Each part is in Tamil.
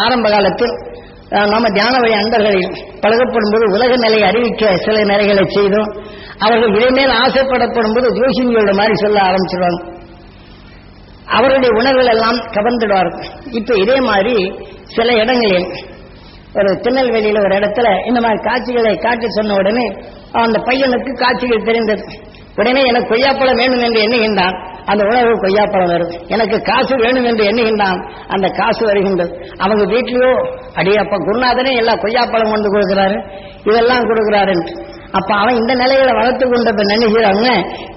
ஆரம்ப காலத்தில் நாம நம்ம தியான வழி அன்பர்களில் பழகப்படும் போது உலக நிலையை அறிவிக்க சில நிலைகளை செய்தோம். அவர்கள் இனிமேல் ஆசைப்படப்படும் போது ஜோசிங்களோட மாதிரி சொல்ல ஆரம்பிச்சிருவாங்க. அவருடைய உணர்வுகள் எல்லாம் கவர்ந்துடுவார்கள் இப்ப இதே மாதிரி சில இடங்களில் ஒரு திருநெல்வேலியில ஒரு இடத்துல இந்த மாதிரி காட்சிகளை காட்டி சொன்ன உடனே அந்த பையனுக்கு காட்சிகள் தெரிந்தது. உடனே எனக்கு கொய்யாப்பழம் வேண்டும் என்று எண்ணுகின்றான். அந்த உணவு கொய்யாப்பழம் வருது எனக்கு காசு வேணும் என்று எண்ணுகின்றான். அந்த காசு வருகின்றது. அவங்க வீட்லயோ அடியப்ப குருநாதனே எல்லாம் கொய்யாப்பழம் கொண்டு கொடுக்கிறாரு. இதெல்லாம் கொடுக்கிறாரு அப்ப அவன் இந்த நிலையில வளர்த்து கொண்ட நினைக்கிறாங்க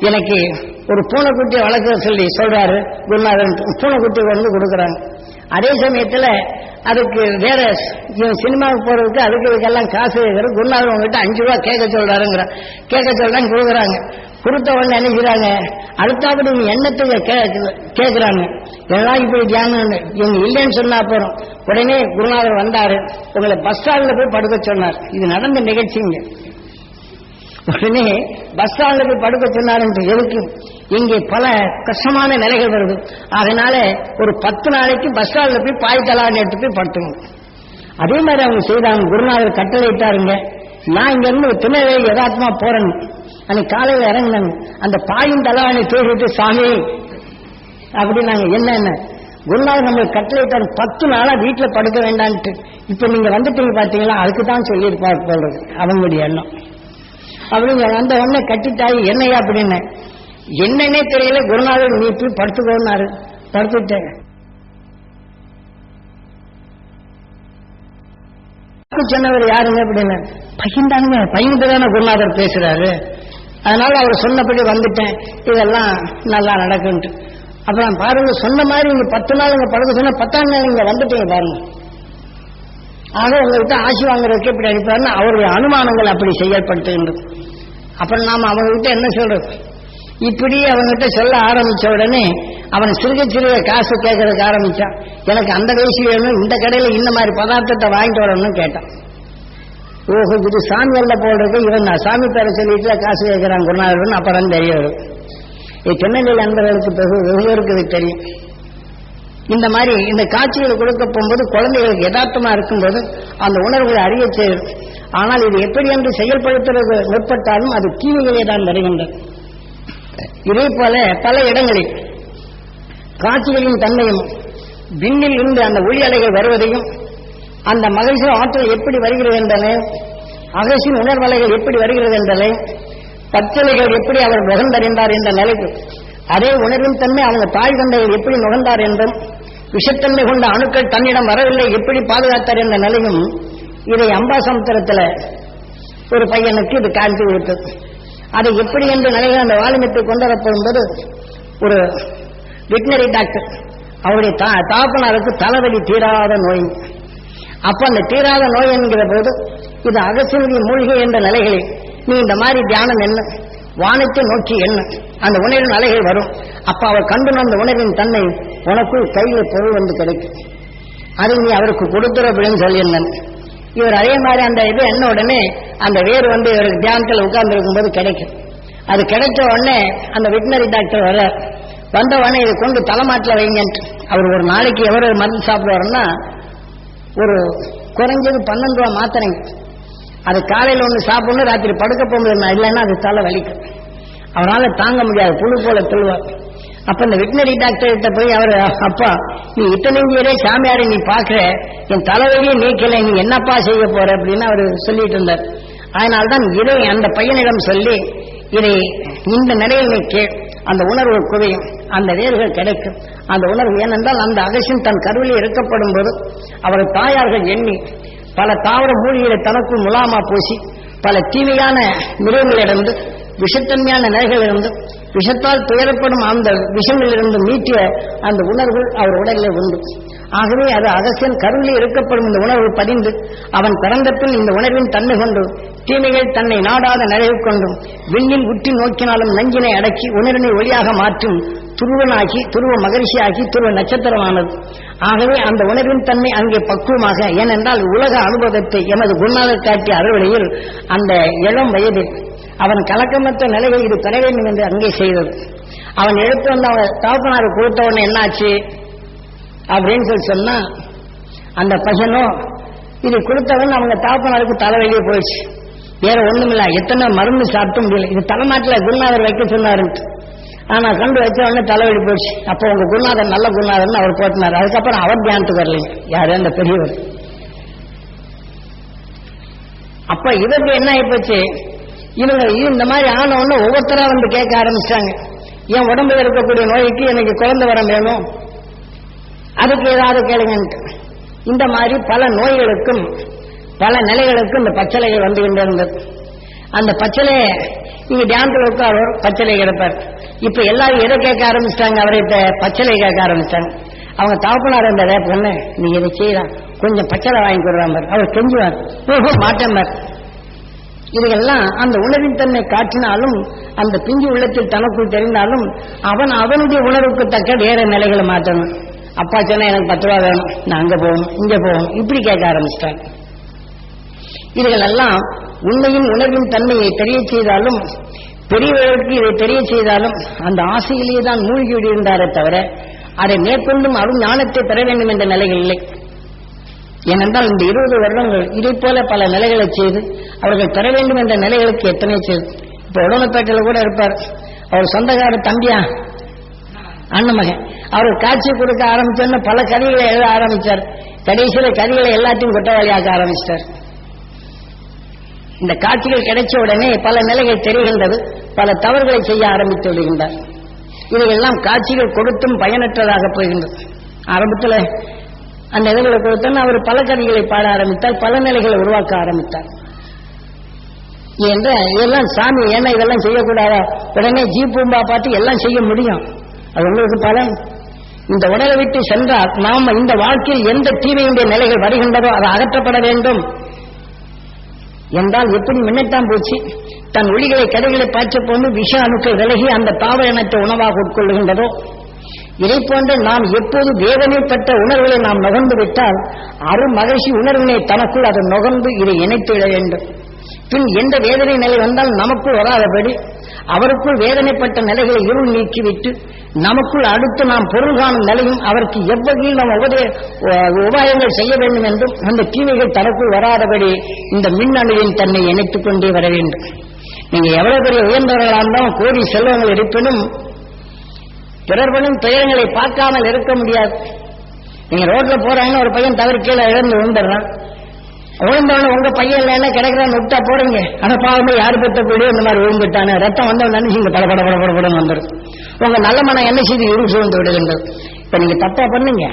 எனக்கு ஒரு பூனைக்குட்டியை வளர்க்க சொல்லி சொல்றாரு குருநாதன். பூனைக்குட்டி வந்து கொடுக்குறாங்க. அதே சமயத்துல அதுக்கு வேற சினிமாவுக்கு போறதுக்கு அதுக்கு இதுக்கெல்லாம் காசு கேட்கறது குருநாதன் உங்ககிட்ட அஞ்சு ரூபா கேட்க சொல்றாருங்கிற கேட்க சொல்றாங்க கொடுக்குறாங்க. கொடுத்த உடனே நினைக்கிறாங்க அடுத்தாப்படி எண்ணத்துக்கு கேட்கிறாங்க எல்லாம் இப்படி தியானம் இவங்க இல்லைன்னு சொன்னா போறோம். உடனே குருநாதர் வந்தாரு. உங்களை பஸ் ஸ்டாண்ட்ல போய் படுக்க சொன்னார். இது நடந்த நிகழ்ச்சிங்க. உடனே பஸ் ஸ்டாண்ட்ல போய் படுக்க சொன்னாருன்ற எதுக்கு? இங்கே பல கஷ்டமான நிலைகள் வருது. அதனால ஒரு பத்து நாளைக்கு பஸ் ஸ்டாண்ட்ல போய் பாய்த்தலான்னு எடுத்து போய் படுத்துங்க. அதே மாதிரி அவங்க செய்தாங்க. குருநாதர் கட்டளை இட்டாருங்க நான் இங்க இருந்து திருநெல்வேலி யதார்த்தமா போறேன் அன்னைக்கு காலையில் இறங்கினாங்க. அந்த பாயும் தலாவணி தூக்கிட்டு சாமி அப்படின்னாங்க என்ன என்ன? குருநாதர் நம்மளுக்கு கட்டளை பத்து நாளா வீட்டுல படுக்க வேண்டான்ட்டு. இப்ப நீங்க வந்துட்டீங்க பாத்தீங்களா? அதுக்கு தான் சொல்லியிருப்பார் போடுறது அவங்களுடைய எண்ணம். அப்படிங்க அந்த உடனே கட்டிட்டாய் என்னையா அப்படின்னு என்னன்னே தெரியல. குருநாதர் நீ போய் படுத்துக்கோன்னாரு. படுத்துட்டேன் சொன்னவர் யாருங்க அப்படின்னு பையன் பகிர்ந்து தானே குருநாதர் பேசுறாரு? அதனால அவர் சொன்னபடி வந்துட்டேன். இதெல்லாம் நல்லா நடக்குன்ட்டு. அப்புறம் பாருங்க சொன்ன மாதிரி இங்க பத்து நாள் இங்க படுக்க சொன்னா பத்தாம் நாள் இங்க வந்துட்டீங்க பாருங்க. ஆக உங்ககிட்ட ஆசி வாங்குறதுக்கு இப்படி அனுப்பாருன்னு அவருடைய அனுமானங்கள் அப்படி செயல்படுத்துகின்றது. அப்புறம் நாம அவங்ககிட்ட என்ன சொல்றது? இப்படி அவங்ககிட்ட சொல்ல ஆரம்பிச்ச உடனே அவன் சிறுக சிறுக காசு கேட்கறதுக்கு ஆரம்பிச்சான். எனக்கு அந்த வயசு வேணும் இந்த கடையில இந்த மாதிரி பதார்த்தத்தை வாங்கிட்டு வரணும்னு கேட்டான். ஓஹோ இது சாமி அல்ல போடுறது இவன் நான் சாமி பேரை சொல்லிட்டு காசு கேட்கிறான் குருநாதன் அப்புறம் தெரிய வரும் இது திருநெல்வேலி அன்பர்களுக்கு பிறகு வெகு இது தெரியும். இந்த மாதிரி இந்த காட்சிகளை கொடுக்க போகும்போது குழந்தைகளுக்கு யதார்த்தமா இருக்கும்போது அந்த உணர்வுகளை அறிய செய்யும். ஆனால் இது எப்படி என்று செயல்படுத்துறது முற்பட்டாலும் அது தீமைகளே தான் வருகின்றது இதே போல பல இடங்களில் காட்சிகளின் தன்மையும் விண்ணில் இருந்து அந்த ஒளி அலைகள் வருவதையும் அந்த மகிழ்ச்சி ஆற்றல் எப்படி வருகிறது என்றனை அகசின் உணர்வலைகள் எப்படி வருகிறது என்றனை பச்சலைகள் எப்படி அவர் நுகர்ந்தறிந்தார் என்ற நிலைக்கு அதே உணர்வின் தன்மை அவங்க தாய் தந்தைகள் எப்படி நுகர்ந்தார் என்றும் விஷத்தன்மை கொண்ட அணுக்கள் தன்னிடம் வரவில்லை எப்படி பாதுகாத்தார் என்ற நிலையும் இதை அம்பாசமுத்திரத்தில் ஒரு பையனுக்கு இது காண்பி கொடுத்தது அதை எப்படி என்று நிலையில் அந்த வாலிமத்தை கொண்டு ஒரு வெட்டினரி டாக்டர் அவருடைய தா தாப்பனாருக்கு தலைவலி தீராத நோய். அப்ப அந்த தீராத நோய் என்கிற போது இது அகசினுடைய மூழ்கை என்ற நிலைகளில் நீ இந்த மாதிரி தியானம் என்ன? வானத்தை நோக்கி என்ன? அந்த உணர்வின் அலைகள் வரும். அப்ப அவர் கண்டு அந்த உணர்வின் தன்மை உனக்குள் கையில பொருள் வந்து கிடைக்கும். அதை நீ அவருக்கு கொடுத்துற அப்படின்னு சொல்லியிருந்தேன் இவர் அதே மாதிரி அந்த இது என்ன உடனே அந்த வேர் வந்து இவருக்கு தியானத்தில் உட்கார்ந்து இருக்கும்போது கிடைக்கும். அது கிடைச்ச உடனே அந்த வெட்டினரி டாக்டர் வர வந்த உடனே இதை கொண்டு தலைமாட்டில் வைங்கன்ட்டு. அவர் ஒரு நாளைக்கு எவ்வளவு மருந்து சாப்பிடுவாருன்னா ஒரு குறைஞ்சது பன்னெண்டு ரூபா மாத்திரைங்க. அது காலையில் ஒன்று சாப்பிடணும் ராத்திரி படுக்க போக முடியும் இல்லைன்னா அது தலை வலிக்கும். அவரால் தாங்க முடியாது புழு போல துள்ளுவார். அப்ப இந்த வெட்டினரி டாக்டர் கிட்ட போய் அவர் அப்பா நீ இத்தனை சாமியாரை நீ பாக்குற என் தலைவலியே நீக்கல நீ என்னப்பா செய்ய போற? அப்படின்னு அவர் சொல்லிட்டு இருந்தார். அதனால்தான் இதை அந்த பையனிடம் சொல்லி இதை இந்த நிலையில் நீ கே அந்த உணர்வு குறையும் அந்த வேர்கள் கிடைக்கும். அந்த உணர்வு ஏனென்றால் அந்த அகசியம் தன் கருவிலே இருக்கப்படும் போது அவரது தாயார்கள் எண்ணி பல தாவர மூலிகளை தனக்குள் முலாமா பூசி பல தீமையான மிருகங்களிலிருந்து விஷத்தன்மையான நிலைகளிலிருந்து விஷத்தால் துயரப்படும் அந்த விஷங்களிலிருந்து மீட்டிய அந்த உணர்வு அவர் உடலில் உண்டு. ஆகவே அது அகசியன் கருவில் இருக்கப்படும் இந்த உணர்வு பதிந்து அவன் பிறந்த பின் இந்த உணர்வின் தன்மை கொண்டு தீமைகள் தன்னை நாடாத நிறைவு கொண்டும் விண்ணில் உற்றி நோக்கினாலும் நஞ்சினை அடக்கி உணர்வினை ஒளியாக மாற்றும் துருவனாகி துருவ மகரிஷியாகி துருவ நட்சத்திரமானது. ஆகவே அந்த உணர்வின் தன்மை அங்கே பக்குவமாக ஏனென்றால் உலக அனுபவத்தை எமது குருநாதர் காட்டிய அறுவடையில் அந்த இளம் வயதில் அவன் கலக்கமற்ற நிலையில் இது பெற வேண்டும் என்று அங்கே செய்தது. அவன் எடுத்து வந்த அவன் தகப்பனார் கொடுத்த உடனே என்னாச்சு? அப்படின்னு சொல்லி சொன்னா அந்த பசனும் இது கொடுத்தவன் அவங்க தாப்பனாருக்கு தலைவலியே போயிடுச்சு. வேற ஒண்ணுமில்ல எத்தனை மருந்து சாப்பிட்டு முடியல. இது தலைநாட்டில் குருநாதர் வைக்க சொன்னாரு ஆனா கண்டு வச்ச உடனே தலைவலி போயிடுச்சு. அப்போ உங்க குருநாதர் நல்ல குருநாதர்னு அவர் போட்டினார். அதுக்கப்புறம் அவர் தியானத்துக்கு வரலைங்க. யாரு? அந்த பெரியவர். அப்ப இவருக்கு என்ன ஆயிப்போச்சு? இவங்க இந்த மாதிரி ஆன ஒவ்வொருத்தரா வந்து கேட்க ஆரம்பிச்சிட்டாங்க. என் உடம்புல இருக்கக்கூடிய நோய்க்கு எனக்கு குழந்தை வரம் வேணும். அதுக்கு ஏதாவது கேளுங்கன்ட்டு. இந்த மாதிரி பல நோய்களுக்கும் பல நிலைகளுக்கும் இந்த பச்சலைகள் வந்து கொண்டிருந்தது அந்த பச்சளை இங்க தியானத்தில் உட்காரோர் பச்சலை கிடப்பார் இப்ப எல்லாரும் எதை கேட்க ஆரம்பிச்சிட்டாங்க? அவரை பச்சலை கேட்க ஆரம்பிச்சிட்டாங்க. அவங்க தாப்பனார் இந்த வேப்ப பொண்ணு நீ இதை செய்யலாம்? கொஞ்சம் பச்சலை வாங்கி கொடுறாங்க அவர் செஞ்சுவார் ஓஹோ மாட்டேன் இவைகள்லாம் அந்த உணவின் தன்மை காட்டினாலும் அந்த பிஞ்சு உள்ளத்தில் தனக்குள் தெரிந்தாலும் அவன் அவனுடைய உணர்வுக்கு தக்க வேற நிலைகளை மாற்றணும். அப்பா சொன்னா எனக்கு பத்து ரூபா வேணும். நான் அங்க போகணும் இங்க போகணும் இப்படி கேட்க ஆரம்பிச்சிட்டான் இதுகளெல்லாம் உண்மையின் உணர்வின் தன்மையை தெரிய செய்தாலும் பெரியவர்களுக்கு இதை தெரிய செய்தாலும் அந்த ஆசையிலேயே தான் மூழ்கி தவிர அதை மேற்கொண்டும் அருள் ஞானத்தை பெற வேண்டும் என்ற நிலைகள் இல்லை. ஏனென்றால் இந்த இருபது வருடங்கள் இதை போல பல நிலைகளை செய்து அவர்கள் பெற வேண்டும் என்ற நிலைகளுக்கு எத்தனை செய்து இப்ப உடனப்பேட்டையில் கூட இருப்பார். அவர் சொந்தக்கார தம்பியா? அண்ணன் மகன் அவர் காட்சி கொடுக்க ஆரம்பிச்சோன்னு பல கதைகளை எழுத ஆரம்பிச்சார். கடைசியில கதைகளை எல்லாத்தையும் குற்றவாளியாக்க ஆரம்பிச்சிட்டார். இந்த காட்சிகள் கிடைச்ச உடனே பல நிலைகள் தெரிகின்றது. பல தவறுகளை செய்ய ஆரம்பித்து விடுகின்றார். இவையெல்லாம் காட்சிகள் கொடுத்தும் பயனற்றதாக போகின்றது. ஆரம்பத்தில் அந்த நிலைகளை கொடுத்தோன்னு அவர் பல கதைகளை பாட ஆரம்பித்தார். பல நிலைகளை உருவாக்க ஆரம்பித்தார். என்ற இதெல்லாம் சாமி ஏன்னா இதெல்லாம் செய்யக்கூடாதா? உடனே ஜீப்பூம்பா பார்த்து எல்லாம் செய்ய முடியும். அது உங்களுக்கு பலன். இந்த உடலை விட்டு சென்றால் நாம இந்த வாழ்க்கையில் எந்த தீமையுடைய நிலைகள் வருகின்றதோ அது அகற்றப்பட வேண்டும். என்றால் எப்படி மின்னட்டாம் போச்சு? தன் ஒளிகளை கதைகளை பாய்ச்ச போன்று விஷ அணுக்கள் விலகி அந்த தாவர இனத்தை உணவாக உட்கொள்ளுகின்றதோ? இதை போன்று நாம் எப்போது வேதனைப்பட்ட உணர்வுகளை நாம் நுகர்ந்து விட்டால் அரு மகிழ்ச்சி உணர்வினை தனக்குள் அதை நுகர்ந்து இதை இணைத்து விட வேண்டும். பின் எந்த வேதனை நிலை வந்தால் நமக்குள் வராதபடி அவருக்குள் வேதனைப்பட்ட நிலைகளை இருள் நீக்கிவிட்டு நமக்குள் அடுத்து நாம் பொருள் காணும் நிலையும் அவருக்கு எவ்வகையில் நாம் உபதே உபாயங்கள் செய்ய வேண்டும் என்றும் அந்த தீமைகள் தனக்குள் வராதபடி இந்த மின்னணுவின் தன்னை இணைத்துக் கொண்டே வர வேண்டும். நீங்க எவ்வளவு பெரிய உயர்ந்தவர்களாக இருந்தாலும் கோடி செல்வங்கள் இருப்பினும் பிறர்களும் துயரங்களை பார்க்காமல் இருக்க முடியாது. நீங்க ரோட்ல போறாங்கன்னு ஒரு பையன் தவறு கீழே இழந்து விழுந்துடுறான். விழுந்தவன உங்க பையன் இல்லைன்னா கிடைக்கிறான்னு விட்டா போடுங்க ஆனா பாவமே யாரு பெற்ற இந்த மாதிரி விழுந்துட்டானே. ரத்தம் வந்தவன் நினைச்சு பட பட பட படப்படன்னு வந்துடும் உங்க நல்ல மனம் என்ன செய்து இருள் சூழ்ந்து விடுகின்றது? இப்ப நீங்க தப்பா பண்ணுங்க.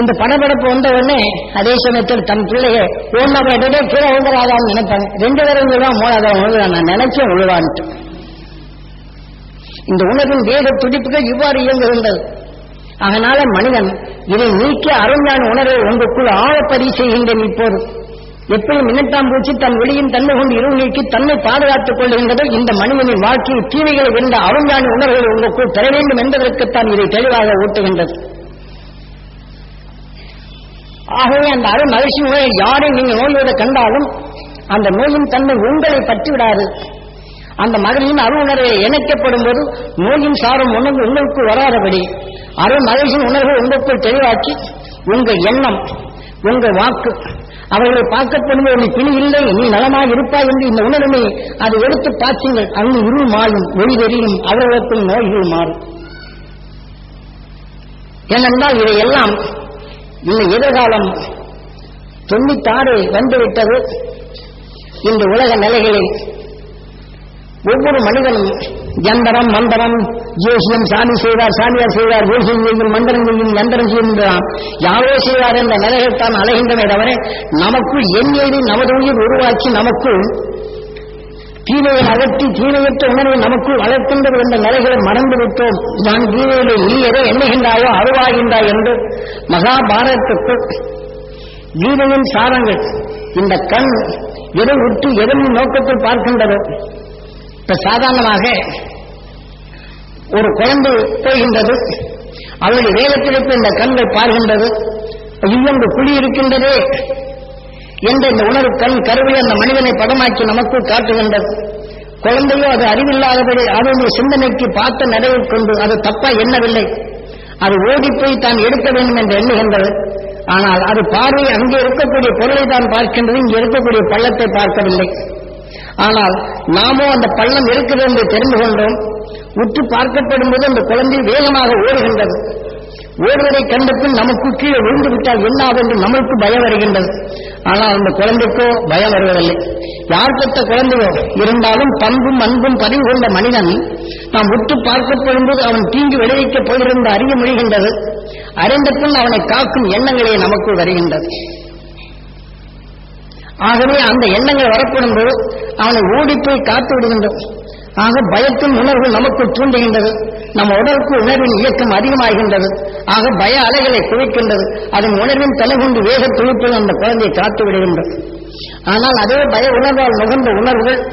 இந்த படபடப்பு வந்த உடனே அதே சமயத்தில் தன் பிள்ளைய ஒன்னா போயிட்டே கீழே விழுந்துடாதான்னு நினைப்பாங்க ரெண்டு பேரும் விழுவான் மூணாவது விழுவான் நான் நினைச்சேன் விழுவான்ட்டு இந்த உலகின் வேக துடிப்புகள் இவ்வாறு இயங்குகின்றது. அதனால மனிதன் இதை நீக்கி அருஞான உணர்வை உங்களுக்குள் ஆழப்பதிவு செய்கின்றேன் இப்போது எப்படி மின்னட்டாம் பூச்சி தன் வெளியின் தன்மை கொண்டு இருள் நீக்கி தன்னை பாதுகாத்துக் கொள்கின்றதோ இந்த மனிதனின் வாழ்க்கையில் தீமைகளை இருந்த அருஞான உணர்வுகளை உங்களுக்குள் பெற வேண்டும் என்பதற்குத்தான் இதை தெளிவாக ஊட்டுகின்றது. ஆகவே அந்த அருண் மகிழ்ச்சி நோயை யாரை நீங்கள் நோயோடு கண்டாலும் அந்த நோயின் தன்மை உங்களை பற்றி விடாது. அந்த மகளின் அருள் உணர்வை இணைக்கப்படும் போது நோயின் சாரம் உணர்வு உங்களுக்கு வராதபடி அருள் மகிழ்ச்சியின் உணர்வை உங்களுக்குள் தெளிவாக்கி உங்க எண்ணம் உங்க வாக்கு அவர்களை பார்க்கப்படும் நீ பிணி இல்லை நீ நலமாக இருப்பாய் என்று இந்த உணர்வை அதை எடுத்து பார்த்தீங்கள் அங்கு இருள் மாறும் ஒளி தெரியும் அவர்களுக்கும் நோய்கள் மாறும். ஏனென்றால் இதையெல்லாம் இந்த எதிர்காலம் தொண்ணூத்தாறு வந்துவிட்டது. இந்த உலக நிலைகளில் ஒவ்வொரு மனிதனும் எந்தரம் மந்திரம் ஜோசியம் சாமி செய்வார் சாமியார் செய்வார் ஜோசியம் செய்யும் மந்திரம் செய்யும் எந்தரம் செய்யும் யாரோ செய்வார் என்ற நிலைகள் தான் அலைகின்றன தவிர நமக்குள் என் நமது உயிர் உருவாக்கி நமக்கு தீமையை அகற்றி தீமையற்ற உணர்வை நமக்கு வளர்க்கின்றது என்ற நிலைகளை மறந்து விட்டோம். நான் கீதையிலே நீ எதை எண்ணுகின்றாயோ அருவாகின்றாய் என்று மகாபாரதத்துக்கு கீதையின் சாரங்கள். இந்த கண் எதை விட்டு எதன் நோக்கத்தில் பார்க்கின்றதோ? இப்ப சாதாரணமாக ஒரு குழந்தை போகின்றது அவளுடைய வேகத்திற்கு இந்த கண்கள் பார்கின்றது இவ்வொன்று குழி இருக்கின்றதே என்ற இந்த உணர்வு கண் கருவில் அந்த மனிதனை படமாக்கி நமக்கு காட்டுகின்றது. குழந்தையோ அது அறிவில்லாதபடி அவனுடைய சிந்தனைக்கு பார்த்த நிறைவு கொண்டு அது தப்பா எண்ணவில்லை. அது ஓடி போய் தான் எடுக்க வேண்டும் என்று எண்ணுகின்றது. ஆனால் அது பார்வை அங்கே இருக்கக்கூடிய பொருளை தான் பார்க்கின்றது இங்கே இருக்கக்கூடிய பள்ளத்தை பார்க்கவில்லை. ஆனால் நாமோ அந்த பள்ளம் இருக்கிறது என்று தெரிந்து கொண்டோம். உற்று பார்க்கப்படும் போது அந்த குழந்தை வேகமாக ஓடுகின்றது. ஓடுவதை கண்ட பின் நமக்கு கீழே விழுந்து விட்டால் என்ன என்று நமக்கு பயம் வருகின்றது. ஆனால் அந்த குழந்தைக்கோ பயம் வருவதில்லை. யார் பெற்ற குழந்தையோ இருந்தாலும் பண்பும் அன்பும் பதிவு கொண்ட மனிதன் நாம் உற்று பார்க்கப்படும் போது அவன் தீங்கு விளைவிக்கப் போகிறது அறிய முடிகின்றது. அறிந்த பின் அவனை காக்கும் எண்ணங்களே நமக்குள் வருகின்றது. ஆகவே அந்த எண்ணங்கள் வரப்படும் போது அவனை ஓடிப்போய் காத்து விடுகின்றது. ஆக பயத்தின் உணர்வு நமக்குள் தூண்டுகின்றது. நம்ம உடலுக்கு உணர்வின் இயக்கம் அதிகமாகின்றது. ஆக பய அலைகளை குவிக்கின்றது. அதன் உணர்வின் தலைகொண்டு வேக துணிப்பில் அந்த குழந்தையை காத்து விடுகின்றது. ஆனால் அதே பய உணர்வால் நுகர்ந்த உணர்வுகள்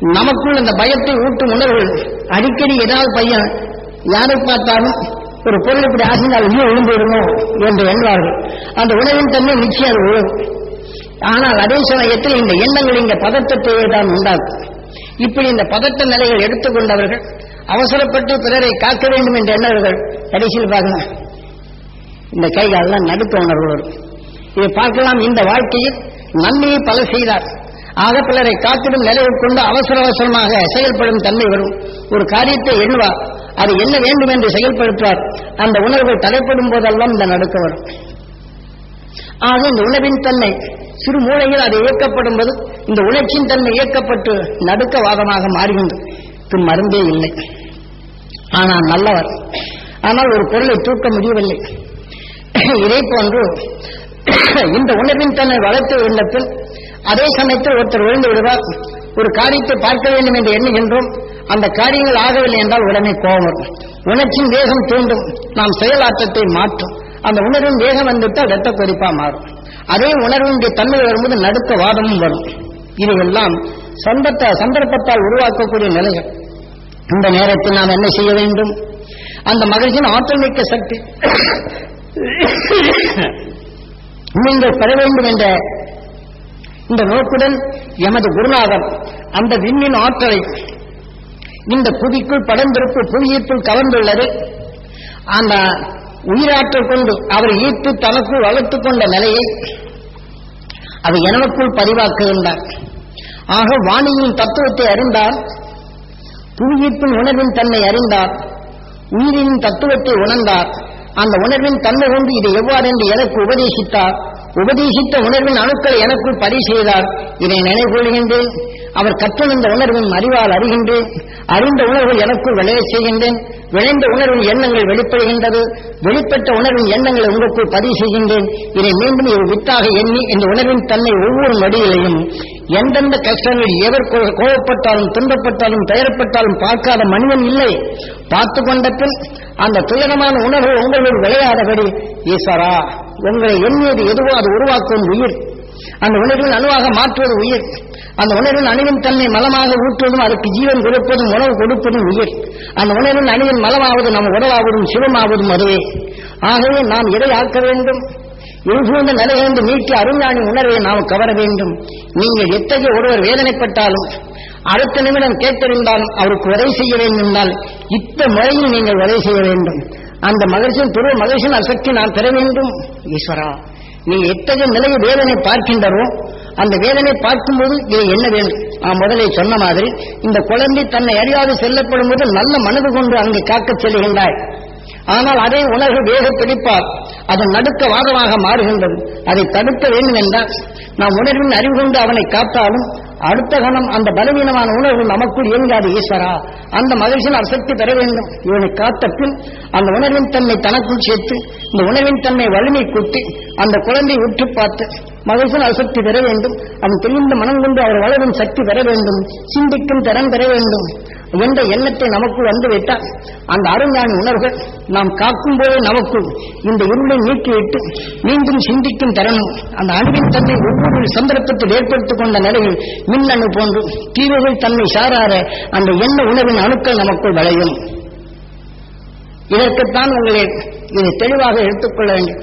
நமக்குள் அந்த பயத்தை ஊட்டும் உணர்வுகள். அடிக்கடி ஏதாவது பையன் யாரை பார்த்தாலும் ஒரு பொருள் இப்படி ஆசினால் இன்னும் விழுந்து விடுமோ? என்று எண்ணுவார்கள். அந்த உணவின் தன்மை நிச்சயம் அது உழவு ஆனால் அதே சமயத்தில் இந்த எண்ணங்கள் இந்த பதட்டத்தை தான் உண்டாக்கும். இப்படி இந்த பதட்ட நிலைகள் எடுத்துக்கொண்டவர்கள் அவசரப்பட்டு பிறரை காக்க வேண்டும் என்ற எண்ணவர்கள் கடைசியில் பார்க்கலாம் இந்த கைகாலெல்லாம் நடுக்க உணர்வு வரும். இதை பார்க்கலாம். இந்த வாழ்க்கையில் நன்மையை பல செய்தார். ஆக பிறரை காத்திடும் நிலையை கொண்டு அவசர அவசரமாக செயல்படும் தன்மை வரும். ஒரு காரியத்தை எண்ணுவார். அது என்ன வேண்டும் என்று செயல்படுத்துவார். அந்த உணர்வுகள் தடைப்படும் போதெல்லாம் இந்த நடுக்க வரும். ஆக இந்த உணவின் தன்மை சிறு மூளையில் அது இயக்கப்படும் போது இந்த உணர்ச்சியின் தன்மை இயக்கப்பட்டு நடுக்கவாதமாக மாறுகின்றது. இது மருந்தே இல்லை. ஆனால் நல்லவர். ஆனால் ஒரு பொருளை தூக்க முடியவில்லை. இதே போன்று இந்த உணர்வின் தன்னை வளர்த்து உள்ளத்தில் அதே சமயத்தில் ஒருத்தர் விழுந்து விடுவார். ஒரு காரியத்தை பார்க்க வேண்டும் என்று எண்ணுகின்றோம். அந்த காரியங்கள் ஆகவில்லை என்றால் உடனே கோபம். உணர்ச்சியின் வேகம் தூண்டும். நாம் செயலாற்றத்தை மாற்றும். அந்த உணர்வின் வேகம் வந்துவிட்டால் ரத்த கொதிப்பா மாறும். அதே உணர்வினுடைய தன்மை வரும்போது நடுக்க வாதமும் வரும். இதுவெல்லாம் சந்தத்த சந்தர்ப்பத்தால் உருவாக்கக்கூடிய நிலைகள். இந்த நேரத்தில் நாம் என்ன செய்ய வேண்டும்? அந்த மகிழ்ச்சியின் ஆற்றல் மிக்க சக்தி. நீங்கள் பெற வேண்டும் என்ற இந்த நோக்குடன் எமது குருநாதம் அந்த விண்ணின் ஆற்றலை இந்த புவிக்குள் படம்பிருப்பு புவியீர்ப்புள் கவர்ந்துள்ளது. அந்த உயிராற்றல் கொண்டு அவர் ஈர்த்து தனக்குள் வளர்த்துக் கொண்ட நிலையை அது எனக்குள் பதிவாக்குகின்றார் ஆக வாணியின் தத்துவத்தை அறிந்தார் புவியீர்ப்பின் உணர்வின் தன்மை அறிந்தார் உயிரின் தத்துவத்தை உணர்ந்தார். அந்த உணர்வின் தன்மை கொண்டு இது எவ்வாறு என்று எனக்கு உபதேசித்தார். உபதேசித்த உணர்வின் அணுக்களை எனக்குள் பதிவு செய்தார். இதை நினைவுகொள்கின்றேன் அவர் கற்றுணர்ந்த உணர்வின் அறிவால் அறிகின்றேன். அறிந்த உணர்வு எனக்குள் விளைய செய்கின்றேன். விளைந்த உணர்வின் எண்ணங்கள் வெளிப்படுகின்றது. வெளிப்பட்ட உணர்வின் எண்ணங்களை உங்களுக்குள் பதிவு செய்கின்றேன். இதை மீண்டும் ஒரு வித்தாக எண்ணி இந்த உணர்வின் தன்மை ஒவ்வொரு நடிகளையும் எந்தெந்த கஷ்டங்கள் எவர் கோபப்பட்டாலும் துன்பப்பட்டாலும் பெயரப்பட்டாலும் பார்க்காத மனிதன் இல்லை. பார்த்து கொண்ட பின் அந்த துயரமான உணர்வு உங்களுள் விளையாதபடி ஈஸ்வரா உங்களை எண்ணியது எதுவோ அது உருவாக்கும் உயிர். அந்த உணர்வின் அணுவாக மாற்றுவது உயிர். அந்த உணர்வின் அணுவின் தன்மை மலமாக ஊற்றுவதும் அதுக்கு ஜீவன் கொடுப்பதும் உணவு கொடுப்பதும் உயிர். அந்த உணர்வின் அணுவின் மலமாவது நம் உடலாவதும் சிவமாவதும் அதுவே. ஆகவே நாம் எதை ஆக்க வேண்டும்? இருசூழ்ந்த நிலையிலிருந்து மீட்டு அருஞானி உணர்வை நாம் கவர வேண்டும். நீங்கள் எத்தகைய ஒருவர் வேதனைப்பட்டாலும் அடுத்த நிமிடம் கேட்டறிந்தாலும் அவருக்கு உதவி செய்ய வேண்டும் என்றால் இத்த முறையில் நீங்கள் உதவி செய்ய வேண்டும். அந்த மகிழ்ச்சியின் துருவ மகிழ்ச்சியின் அசக்தி நான் பெற வேண்டும். ஈஸ்வரா நீ எத்தகைய நிலையை வேதனை பார்க்கின்றோ அந்த வேதனை பார்க்கும்போது இதை என்ன வேண்டும் நான் முதலே சொன்ன மாதிரி இந்த குழந்தை தன்னை அறியாது செல்லப்படும் போது நல்ல மனது கொண்டு அங்கு காக்கச் செல்கின்றாய். ஆனால் அதே உணர்வு வேக பிடிப்பார். அது நடுக்க வாதமாக மாறுகின்றது. அதை தடுக்க வேண்டும் என்றால் நாம் உணர்வின் அறிவு கொண்டு அவனை காத்தாலும் அடுத்த கணம் அந்த பலவீனமான உணர்வு நமக்குள் இயங்காது ஈஸ்வரா. அந்த மகிழ்ச்சியில் அசக்தி பெற வேண்டும். இவனை காத்த பின் அந்த உணர்வின் தன்மை தனக்குள் சேர்த்து இந்த உணர்வின் தன்மை வலிமை கூட்டி அந்த குழந்தை உற்று பார்த்து மகசூல் அசக்தி பெற வேண்டும். அவன் தெரிந்த மனம் கொண்டு அவர் வளரும் சக்தி பெற வேண்டும். சிந்திக்கும் திறன் பெற வேண்டும். என்ற எண்ணத்தை நமக்குள் வந்துவிட்டால் அந்த அருஞானி உணர்வுகள் நாம் காக்கும் போதே நமக்கு இந்த இருளை நீக்கிவிட்டு மீண்டும் சிந்திக்கும் திறனும் அந்த அணுவின் தன்மை ஒவ்வொரு சந்தர்ப்பத்தில் ஏற்படுத்திக் கொண்ட நிலையில் மின்னணு போன்று தீவுகள் தன்னை சாராத அந்த எண்ண உணர்வின் அணுக்கள் நமக்குள் விளையும். இதற்குத்தான் உங்களை இதை தெளிவாக எடுத்துக்கொள்ள வேண்டும்.